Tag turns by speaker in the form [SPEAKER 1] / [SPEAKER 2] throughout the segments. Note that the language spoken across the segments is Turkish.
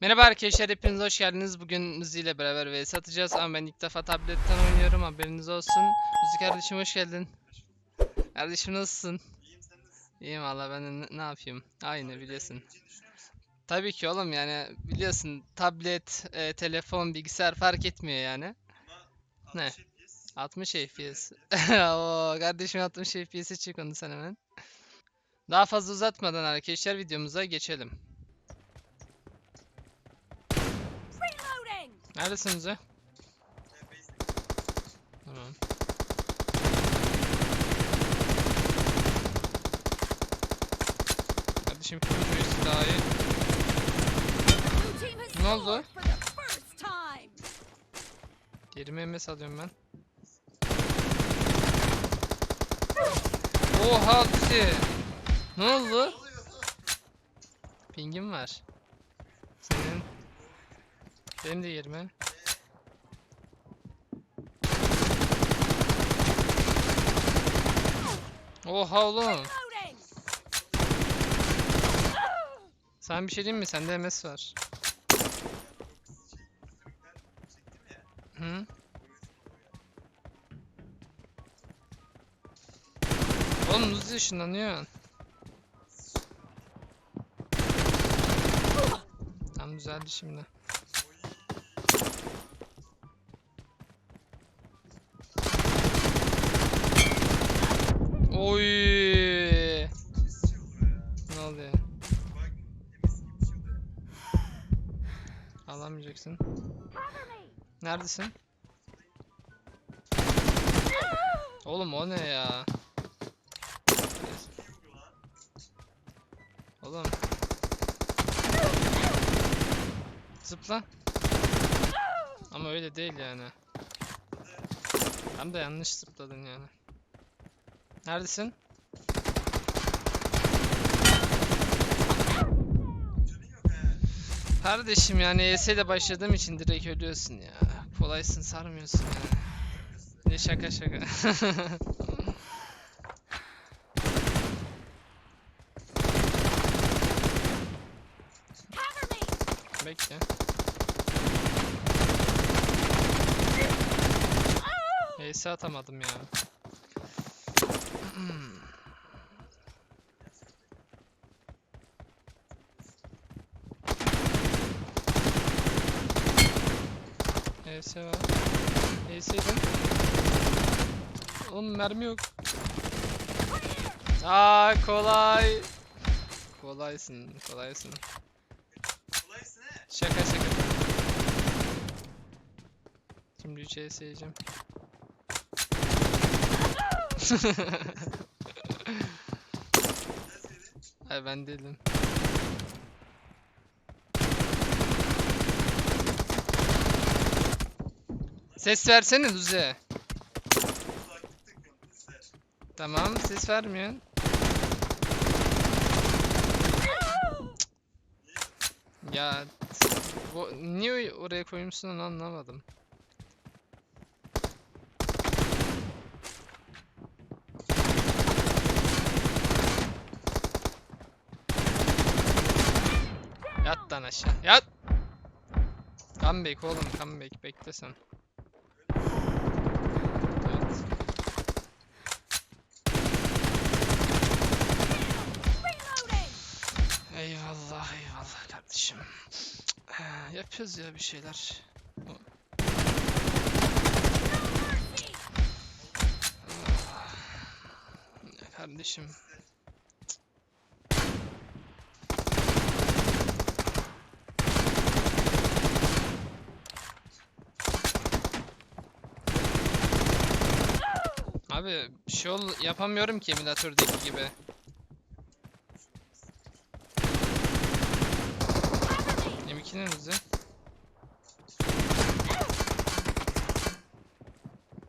[SPEAKER 1] Merhaba arkadaşlar hepiniz hoş geldiniz. Bugün Muzi ile beraber vs atacağız ama ben ilk defa tabletten oynuyorum haberiniz olsun. Muzi kardeşim hoş geldin. Kardeşim nasılsın?
[SPEAKER 2] İyiyim sen
[SPEAKER 1] valla ben ne, ne yapayım? Aynı biliyorsun. Tabii ki oğlum yani biliyorsun tablet, e, telefon, bilgisayar fark etmiyor yani.
[SPEAKER 2] Ama
[SPEAKER 1] Ne?
[SPEAKER 2] 60 FPS.
[SPEAKER 1] 60 FPS. Oo, kardeşim 60 FPS'e çık onu sen hemen. Daha fazla uzatmadan arkadaşlar videomuza geçelim.
[SPEAKER 3] Reloading!
[SPEAKER 1] Neredesin Muzi?
[SPEAKER 2] e, basic.
[SPEAKER 1] Tamam. Kardeşim kim
[SPEAKER 3] team has
[SPEAKER 1] Ne oldu? Yerime MS alıyorum ben. Oha Lucy! Ne oldu? Pingim var. Benim de yerime. Oha oğlum. Sen bir şey diyeyim mi? Sende MS var. Hı? Oğlum Lucy ışınlanıyor. Tam düzeldi şimdi. Oy! Ne oluyor? Alamayacaksın. Neredesin? Oğlum o ne ya? Oğlum. Zıpla. Ama öyle değil yani. Hem de yanlış zıpladın yani. Neredesin? Kardeşim yani ES ile başladığım için direkt ölüyorsun ya. Kolaysın sarmıyorsun yani. Ne şaka şaka. Bekle. ES atamadım ya. ES var. ES'ydim. Oğlum mermi yok. Aa kolay. Kolaysın, kolaysın.
[SPEAKER 2] Kolaysın he.
[SPEAKER 1] Şaka şaka. Şimdi 3 ES yiyeceğim. Ay ben değilim. Ses versene.
[SPEAKER 2] Lütfen.
[SPEAKER 1] Tamam ses vermiyorsun. Ya bu niye oraya koymuşsun onu anlamadım. Yat lan aşağı. Yat. Comeback oğlum comeback bekle sen. Eyvallah eyvallah kardeşim. Yapıyoruz ya bir şeyler. Kardeşim. Abi bir şey ol yapamıyorum ki emülatördeki gibi.
[SPEAKER 3] Cover me!
[SPEAKER 1] M2'nin hızı.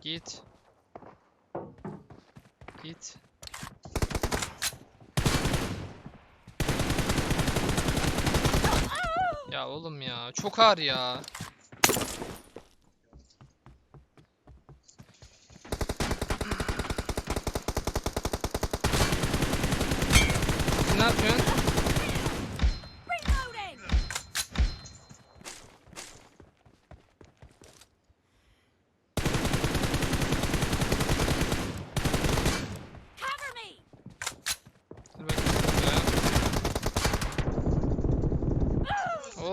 [SPEAKER 1] Git. Git. Ya oğlum ya çok ağır ya. Ne yapıyorsun?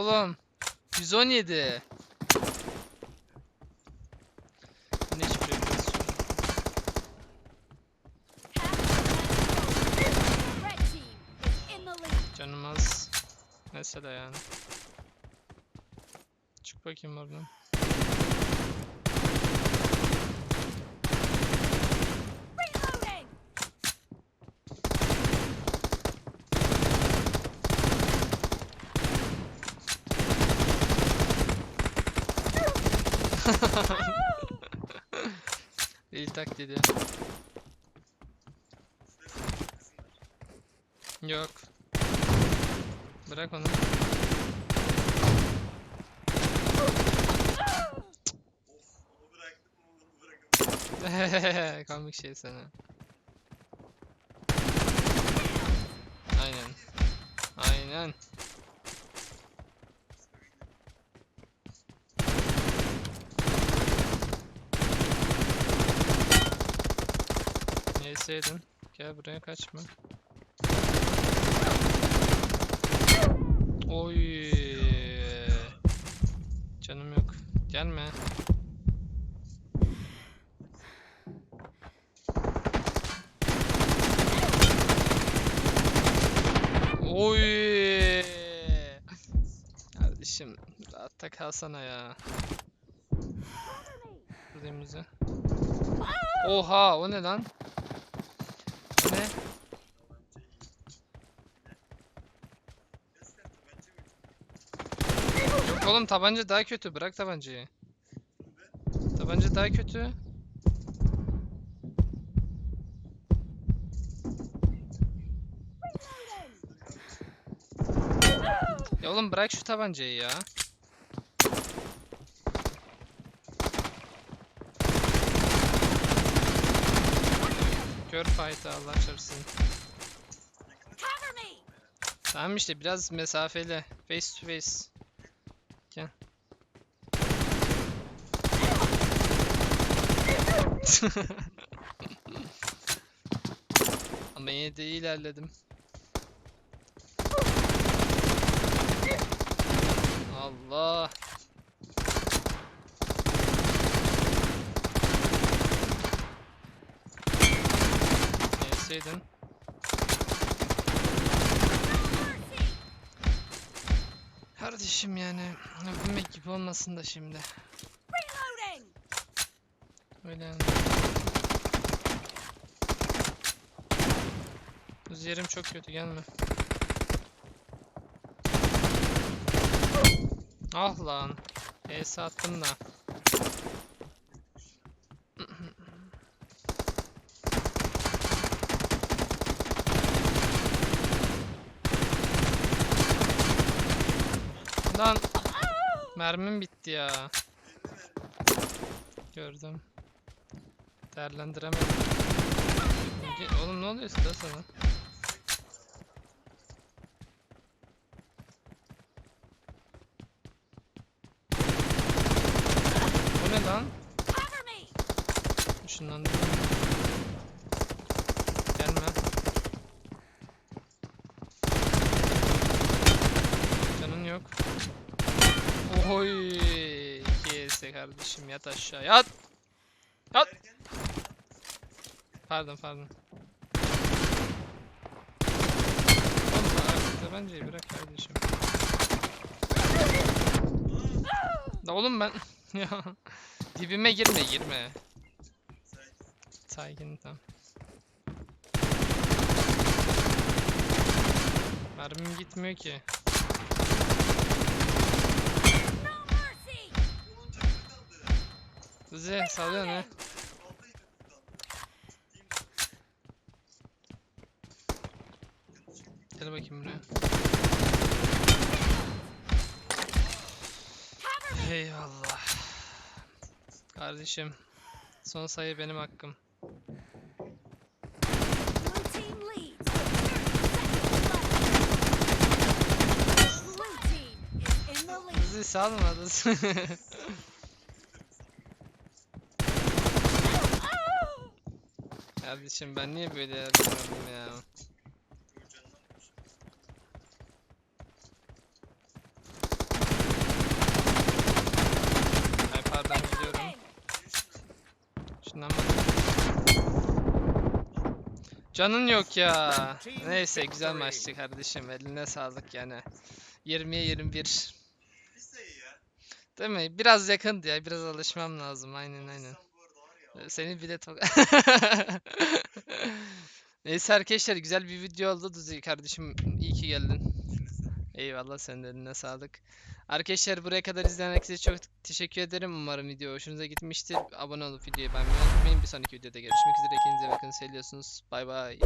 [SPEAKER 1] Oğlum. 117. Ne
[SPEAKER 3] lead.
[SPEAKER 1] Canım. Mesela yani. Çık bakayım oradan. İyi taklidi. Yok. Bırak onu. Komik şey sana. Aynen. Aynen. Yeseydin. Gel buraya kaçma. Oy. Canım yok. Gelme. Oy. Kardeşim rahatta kalsana ya. Buradayım bize. Oha o ne lan? O ne?
[SPEAKER 2] Tabanca mı?
[SPEAKER 1] Yok oğlum tabanca daha kötü. Bırak tabancayı. Tabanca daha kötü. Ya oğlum bırak şu tabancayı ya. Kör fight Allah çarpsın. Tamam işte biraz mesafeli. Face to face. Gel. Ama yine de iyi ilerledim. Allah. Neyseydin. Kardeşim yani övünmek gibi olmasın da şimdi. Öyle yani. Bu yerim çok kötü gelme. Ah lan. ES attım da. Lan mermim bitti ya. Gördüm. Değerlendiremedim. Oğlum ne oluyor size sana? Bu ne lan?
[SPEAKER 3] Cover me.
[SPEAKER 1] Işınlandı. Gelme. Canın yok. Oy, KS kardeşim yat aşağı yat. Yat. Pardon pardon. Oğlum bırak kardeşim. Da oğlum ben ya dibime girme girme.
[SPEAKER 2] Sakin
[SPEAKER 1] tamam. Mermim gitmiyor ki. Kuzi
[SPEAKER 2] kaldı. Ciddiyim.
[SPEAKER 1] Gel bakayım buraya. Eyvallah. Kardeşim. Son sayı benim hakkım.
[SPEAKER 3] Blue team
[SPEAKER 1] Kardeşim ben niye böyle yapıyorum ya?
[SPEAKER 2] Ay pardon gidiyorum. Şundan bak.
[SPEAKER 1] Canın yok ya. Neyse güzel maçtı kardeşim. Eline sağlık yani. 20'ye 21. Değil mi? Biraz yakındı ya. Biraz alışmam lazım. Aynen aynen.
[SPEAKER 2] Sen bu arada var ya.
[SPEAKER 1] Ee, Seni bile to- Neyse arkadaşlar güzel bir video oldu Duzi kardeşim iyi ki geldin. Eyvallah senin eline sağlık. Arkadaşlar buraya kadar izleyen herkese çok teşekkür ederim. Umarım video hoşunuza gitmiştir. Abone olup videoyu beğenmeyi unutmayın. Bir sonraki videoda görüşmek üzere. Kendinize bakın. Seviyorsunuz. Bay bay.